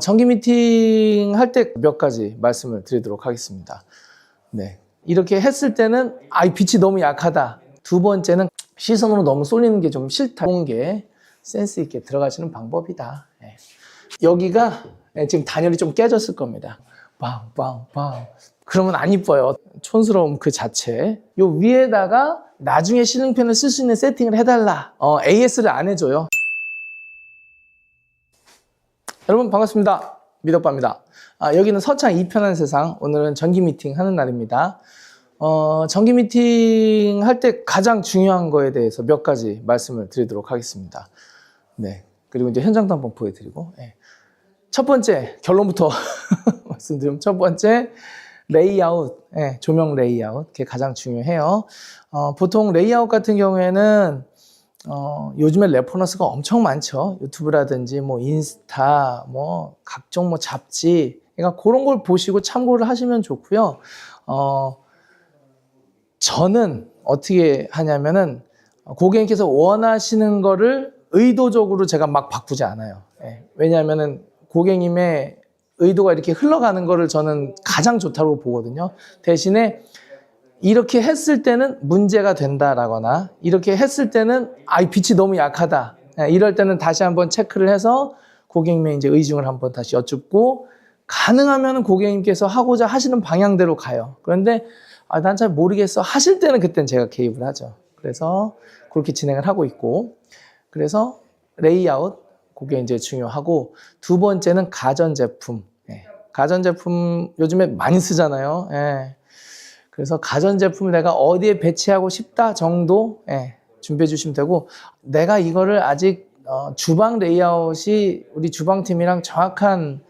정기 미팅 할 때 몇 가지 말씀을 드리도록 하겠습니다. 네. 이렇게 했을 때는 아, 이 빛이 너무 약하다. 두 번째는 시선으로 너무 쏠리는 게 좀 싫다. 그런 게 센스 있게 들어가시는 방법이다. 예. 여기가 예, 지금 단열이 좀 깨졌을 겁니다. 빵빵빵. 그러면 안 이뻐요. 촌스러움 그 자체. 요 위에다가 나중에 실링팬을 쓸 수 있는 세팅을 해달라. 어, AS를 안 해줘요. 여러분 반갑습니다. 미덕바입니다. 아, 여기는 서창 이편한 세상. 오늘은 정기 미팅 하는 날입니다. 어, 정기 미팅 할 때 가장 중요한 거에 대해서 몇 가지 말씀을 드리도록 하겠습니다. 네. 그리고 이제 현장도 한번 보여드리고. 예. 첫 번째, 결론부터 말씀드리면 첫 번째, 레이아웃, 예, 조명 레이아웃. 그게 가장 중요해요. 어, 보통 레이아웃 같은 경우에는 어, 요즘에 레퍼런스가 엄청 많죠. 유튜브라든지 뭐 인스타, 뭐 각종 뭐 잡지. 그러니까 그런 걸 보시고 참고를 하시면 좋고요. 어, 저는 어떻게 하냐면은 고객님께서 원하시는 거를 의도적으로 제가 막 바꾸지 않아요. 예, 왜냐하면은 고객님의 의도가 이렇게 흘러가는 거를 저는 가장 좋다고 보거든요. 대신에 이렇게 했을 때는 문제가 된다라거나 이렇게 했을 때는 아, 이 빛이 너무 약하다. 예, 이럴 때는 다시 한번 체크를 해서 고객님의 이제 의중을 한번 다시 여쭙고 가능하면 고객님께서 하고자 하시는 방향대로 가요. 그런데 아, 난 잘 모르겠어 하실 때는 그땐 제가 개입을 하죠. 그래서 그렇게 진행을 하고 있고 그래서 레이아웃 그게 이제 중요하고 두 번째는 가전제품. 예, 가전제품 요즘에 많이 쓰잖아요. 예. 그래서 가전제품을 내가 어디에 배치하고 싶다 정도 예, 준비해 주시면 되고 내가 이거를 아직 어, 주방 레이아웃이 우리 주방팀이랑 정확한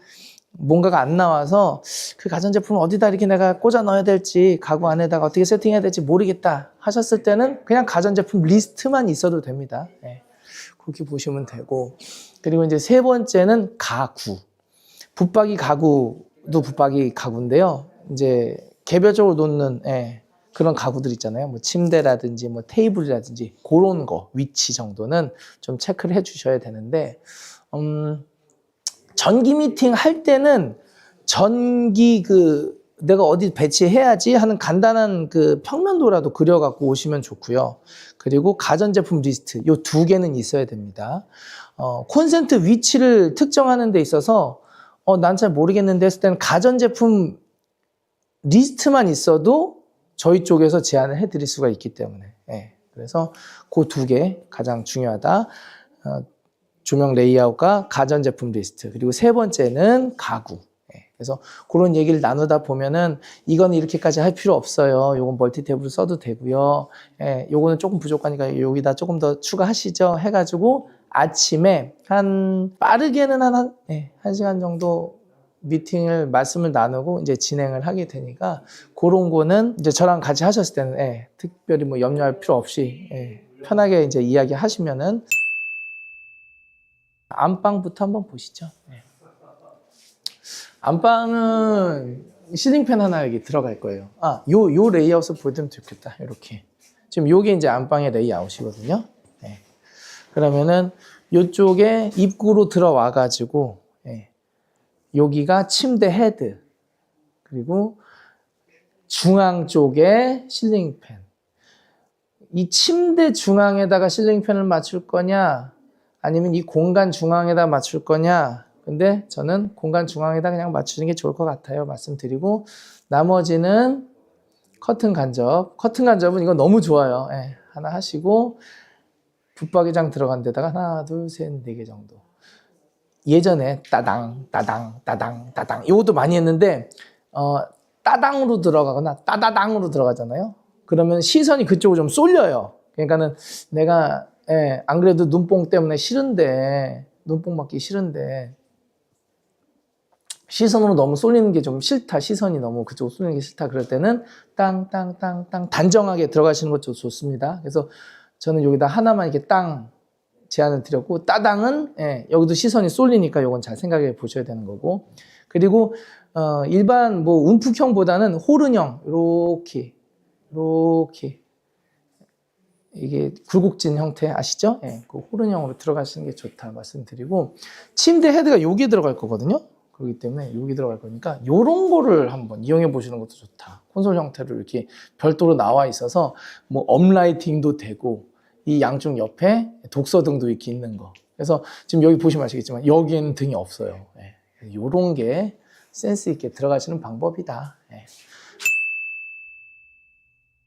뭔가가 안 나와서 그 가전제품을 어디다 이렇게 내가 꽂아 넣어야 될지 가구 안에다가 어떻게 세팅해야 될지 모르겠다 하셨을 때는 그냥 가전제품 리스트만 있어도 됩니다. 예, 그렇게 보시면 되고 그리고 이제 세 번째는 가구 붙박이 가구도 붙박이 가구인데요. 이제 개별적으로 놓는 예, 그런 가구들 있잖아요. 뭐 침대라든지 뭐 테이블이라든지 그런 거 위치 정도는 좀 체크를 해 주셔야 되는데 음, 전기 미팅 할 때는 전기 그 내가 어디 배치해야지 하는 간단한 그 평면도라도 그려갖고 오시면 좋고요. 그리고 가전제품 리스트 요 두 개는 있어야 됩니다. 어, 콘센트 위치를 특정하는 데 있어서 어, 난 잘 모르겠는데 했을 때는 가전제품 리스트만 있어도 저희 쪽에서 제안을 해드릴 수가 있기 때문에 예, 그래서 그 두 개 가장 중요하다. 어, 조명 레이아웃과 가전 제품 리스트 그리고 세 번째는 가구. 예, 그래서 그런 얘기를 나누다 보면은 이건 이렇게까지 할 필요 없어요. 요건 멀티 탭으로 써도 되고요. 예, 요거는 조금 부족하니까 여기다 조금 더 추가하시죠. 해가지고 아침에 한 빠르게는 한, 한, 예, 한 시간 정도 미팅을 말씀을 나누고 이제 진행을 하게 되니까 그런 거는 이제 저랑 같이 하셨을 때는 예, 특별히 뭐 염려할 필요 없이 예, 편하게 이제 이야기하시면은 안방부터 한번 보시죠. 예. 안방은 실링팬 하나 여기 들어갈 거예요. 아, 요, 요 레이아웃을 보여드리면 좋겠다. 이렇게. 지금 요게 이제 안방의 레이아웃이거든요. 예. 그러면은 요쪽에 입구로 들어와가지고, 예. 여기가 침대 헤드. 그리고 중앙 쪽에 실링팬. 이 침대 중앙에다가 실링팬을 맞출 거냐, 아니면 이 공간 중앙에다 맞출 거냐. 근데 저는 공간 중앙에다 그냥 맞추는 게 좋을 것 같아요. 말씀드리고, 나머지는 커튼 간접. 커튼 간접은 이거 너무 좋아요. 예, 하나 하시고, 붙박이장 들어간 데다가 하나, 둘, 셋, 네 개 정도. 예전에 따당, 따당, 따당, 따당. 이것도 많이 했는데, 어, 따당으로 들어가거나 따다당으로 들어가잖아요. 그러면 시선이 그쪽으로 좀 쏠려요. 그러니까는 내가, 예, 안 그래도 눈뽕 때문에 싫은데, 눈뽕 맞기 싫은데, 시선으로 너무 쏠리는 게 좀 싫다. 시선이 너무 그쪽으로 쏠리는 게 싫다. 그럴 때는 땅, 땅, 땅, 땅, 단정하게 들어가시는 것도 좋습니다. 그래서 저는 여기다 하나만 이렇게 땅 제안을 드렸고, 따당은, 예, 여기도 시선이 쏠리니까 이건 잘 생각해 보셔야 되는 거고. 그리고, 어, 일반 뭐 움푹형보다는 호른형, 이렇게, 이렇게. 이게 굴곡진 형태 아시죠? 예, 그 호른형으로 들어가시는 게 좋다 말씀드리고, 침대 헤드가 여기에 들어갈 거거든요. 그렇기 때문에 여기 들어갈 거니까 요런 거를 한번 이용해 보시는 것도 좋다. 콘솔 형태로 이렇게 별도로 나와 있어서 뭐 업라이팅도 되고 이 양쪽 옆에 독서 등도 이렇게 있는 거. 그래서 지금 여기 보시면 아시겠지만 여기에는 등이 없어요. 예. 요런 게 센스 있게 들어가시는 방법이다. 예.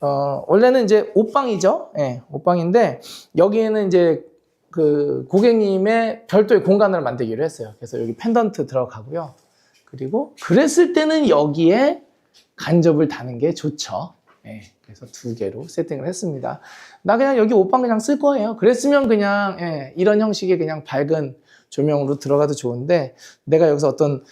어, 원래는 이제 옷방이죠. 예, 옷방인데 여기에는 이제 그 고객님의 별도의 공간을 만들기로 했어요. 그래서 여기 펜던트 들어가고요. 그리고 그랬을 때는 여기에 간접을 다는 게 좋죠. 예, 그래서 두 개로 세팅을 했습니다. 나 그냥 여기 옷방 그냥 쓸 거예요. 그랬으면 그냥 예, 이런 형식의 그냥 밝은 조명으로 들어가도 좋은데 내가 여기서 어떤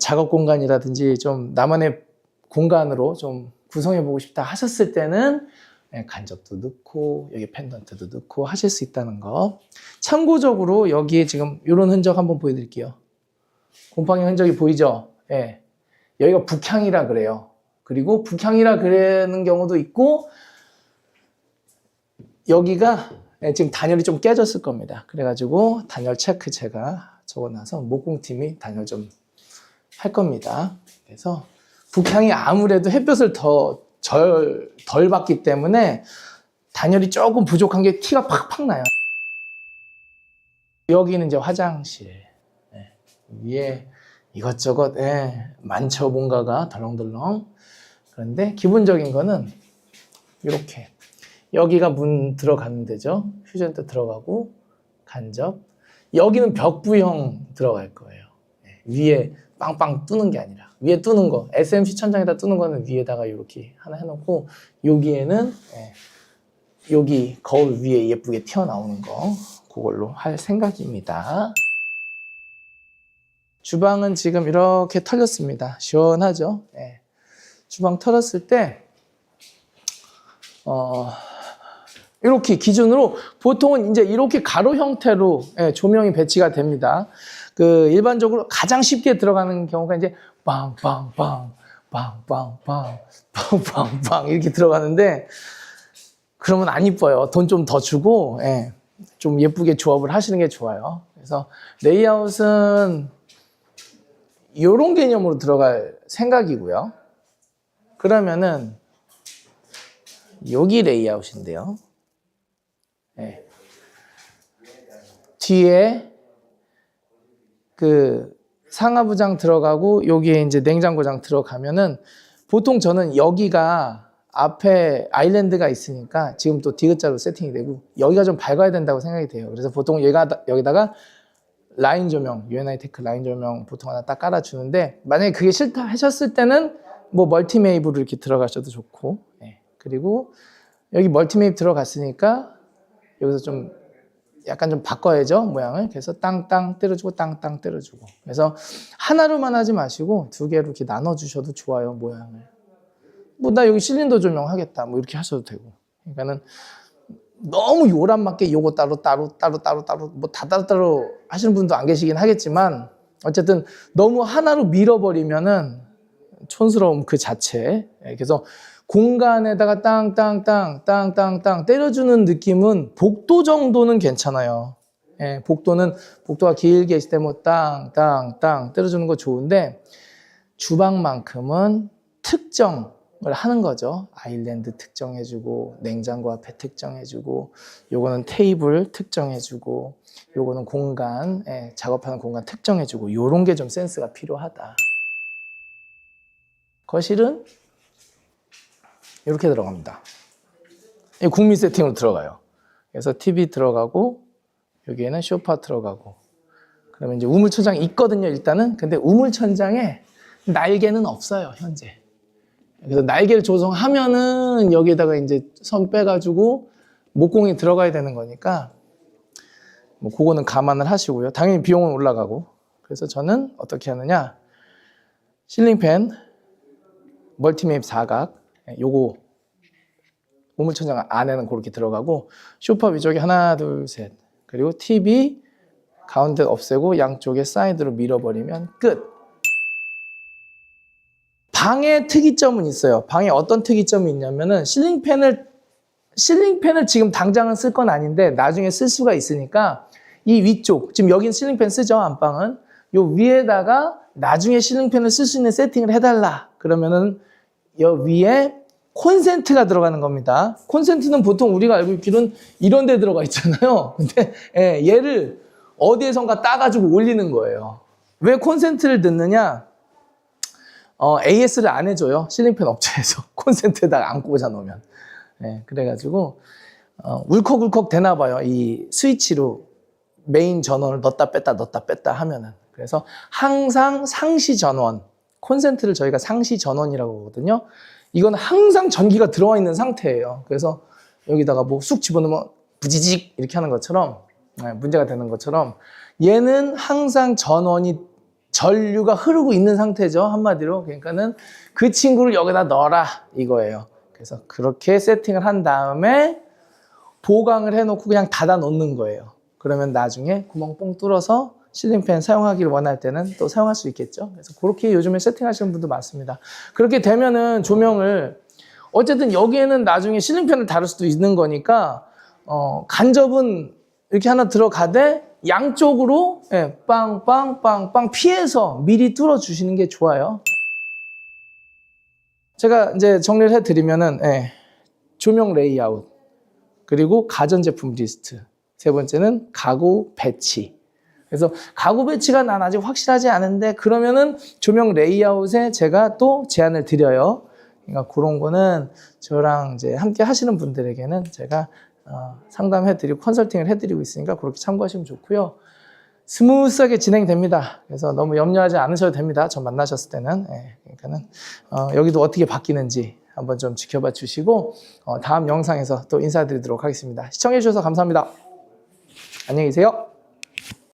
작업 공간이라든지 좀 나만의 공간으로 좀 구성해 보고 싶다 하셨을 때는 예, 간접도 넣고 여기 펜던트도 넣고 하실 수 있다는 거. 참고적으로 여기에 지금 이런 흔적 한번 보여드릴게요. 곰팡이 흔적이 보이죠? 예. 여기가 북향이라 그래요. 그리고 북향이라 그러는 경우도 있고 여기가 예, 지금 단열이 좀 깨졌을 겁니다. 그래가지고 단열 체크 제가 적어놔서 목공팀이 단열 좀 할 겁니다. 그래서 북향이 아무래도 햇볕을 더 절, 덜 받기 때문에 단열이 조금 부족한 게 티가 팍팍 나요. 여기는 이제 화장실. 예, 위에 이것저것, 예, 많죠, 뭔가가 덜렁덜렁. 그런데 기본적인 거는 이렇게. 여기가 문 들어가는 데죠. 퓨전도 들어가고, 간접. 여기는 벽 부형 들어갈 거예요. 예, 위에 빵빵 뚫는 게 아니라 위에 뚫는 거 SMC 천장에다 뚫는 거는 위에다가 이렇게 하나 해놓고 여기에는 예, 여기 거울 위에 예쁘게 튀어나오는 거 그걸로 할 생각입니다. 주방은 지금 이렇게 털렸습니다. 시원하죠? 예. 주방 털었을 때 어, 이렇게 기준으로 보통은 이제 이렇게 가로 형태로 예, 조명이 배치가 됩니다. 그 일반적으로 가장 쉽게 들어가는 경우가 이제 빵빵빵 빵빵빵 빵빵빵 이렇게 들어가는데 그러면 안 이뻐요. 돈 좀 더 주고 예, 좀 예쁘게 조합을 하시는 게 좋아요. 그래서 레이아웃은 이런 개념으로 들어갈 생각이고요. 그러면은 여기 레이아웃인데요. 예. 뒤에 그 상하부장 들어가고 여기에 이제 냉장고장 들어가면은 보통 저는 여기가 앞에 아일랜드가 있으니까 지금 또 디귿자로 세팅이 되고 여기가 좀 밝아야 된다고 생각이 돼요. 그래서 보통 얘가 여기다가 라인 조명, UNI 테크 라인 조명 보통 하나 딱 깔아주는데 만약에 그게 싫다 하셨을 때는 뭐 멀티메이브로 이렇게 들어가셔도 좋고 예. 그리고 여기 멀티메이브 들어갔으니까 여기서 좀 약간 좀 바꿔야죠 모양을. 그래서 땅땅 때려주고 땅땅 때려주고. 그래서 하나로만 하지 마시고 두 개로 이렇게 나눠 주셔도 좋아요 모양을. 뭐 나 여기 실린더 조명 하겠다 뭐 이렇게 하셔도 되고. 그러니까는 너무 요란 맞게 요거 따로 따로 따로 따로 따로 뭐 다 따로 따로 하시는 분도 안 계시긴 하겠지만 어쨌든 너무 하나로 밀어버리면은 촌스러움 그 자체 예, 그래서 공간에다가 땅 땅 땅 땅 땅 땅 때려주는 느낌은 복도 정도는 괜찮아요. 예, 복도는 복도가 길게 있을 때 뭐 땅 땅 땅 때려주는 거 좋은데 주방만큼은 특정을 하는 거죠. 아일랜드 특정해주고 냉장고 앞에 특정해주고 요거는 테이블 특정해주고 요거는 공간 예, 작업하는 공간 특정해주고 요런 게 좀 센스가 필요하다. 거실은 이렇게 들어갑니다. 이 국민 세팅으로 들어가요. 그래서 TV 들어가고 여기에는 소파 들어가고 그러면 이제 우물천장이 있거든요. 일단은 근데 우물천장에 날개는 없어요. 현재. 그래서 날개를 조성하면은 여기에다가 이제 선 빼가지고 목공이 들어가야 되는 거니까 뭐 그거는 감안을 하시고요. 당연히 비용은 올라가고 그래서 저는 어떻게 하느냐 실링팬 멀티맵 사각 예, 요거 우물천장 안에는 그렇게 들어가고 쇼파 위쪽에 하나 둘 셋. 그리고 TV 가운데 없애고 양쪽에 사이드로 밀어버리면 끝. 방의 특이점은 있어요. 방에 어떤 특이점이 있냐면은 실링팬을 실링팬을 지금 당장은 쓸 건 아닌데 나중에 쓸 수가 있으니까 이 위쪽 지금 여기는 실링팬 쓰죠 안방은? 요 위에다가 나중에 실링팬을 쓸 수 있는 세팅을 해달라. 그러면은 여 위에 콘센트가 들어가는 겁니다. 콘센트는 보통 우리가 알고 있기로는 이런 데 들어가 있잖아요. 근데 예, 얘를 어디에선가 따가지고 올리는 거예요. 왜 콘센트를 넣느냐? 어, AS를 안 해줘요. 실링팬 업체에서. 콘센트에다가 안 꽂아 놓으면. 예, 그래가지고, 어, 울컥울컥 되나 봐요. 이 스위치로 메인 전원을 넣었다 뺐다 넣었다 뺐다 하면은. 그래서 항상 상시 전원, 콘센트를 저희가 상시 전원이라고 하거든요. 이건 항상 전기가 들어와 있는 상태예요. 그래서 여기다가 뭐 쑥 집어넣으면 부지직 이렇게 하는 것처럼 네, 문제가 되는 것처럼 얘는 항상 전원이 전류가 흐르고 있는 상태죠. 한마디로. 그러니까는 그 친구를 여기다 넣어라 이거예요. 그래서 그렇게 세팅을 한 다음에 보강을 해놓고 그냥 닫아 놓는 거예요. 그러면 나중에 구멍 뽕 뚫어서 실링팬 사용하기를 원할 때는 또 사용할 수 있겠죠. 그래서 그렇게 요즘에 세팅하시는 분도 많습니다. 그렇게 되면은 조명을 어쨌든 여기에는 나중에 실링팬을 다룰 수도 있는 거니까 어, 간접은 이렇게 하나 들어가되 양쪽으로 예, 빵빵빵빵 피해서 미리 뚫어 주시는 게 좋아요. 제가 이제 정리를 해드리면은 예, 조명 레이아웃 그리고 가전제품 리스트 세 번째는 가구 배치 그래서 가구 배치가 난 아직 확실하지 않은데 그러면은 조명 레이아웃에 제가 또 제안을 드려요. 그러니까 그런 거는 저랑 이제 함께 하시는 분들에게는 제가 어, 상담해드리고 컨설팅을 해드리고 있으니까 그렇게 참고하시면 좋고요. 스무스하게 진행됩니다. 그래서 너무 염려하지 않으셔도 됩니다. 저 만나셨을 때는. 예, 그러니까는 어, 여기도 어떻게 바뀌는지 한번 좀 지켜봐 주시고 어, 다음 영상에서 또 인사드리도록 하겠습니다. 시청해 주셔서 감사합니다. 안녕히 계세요.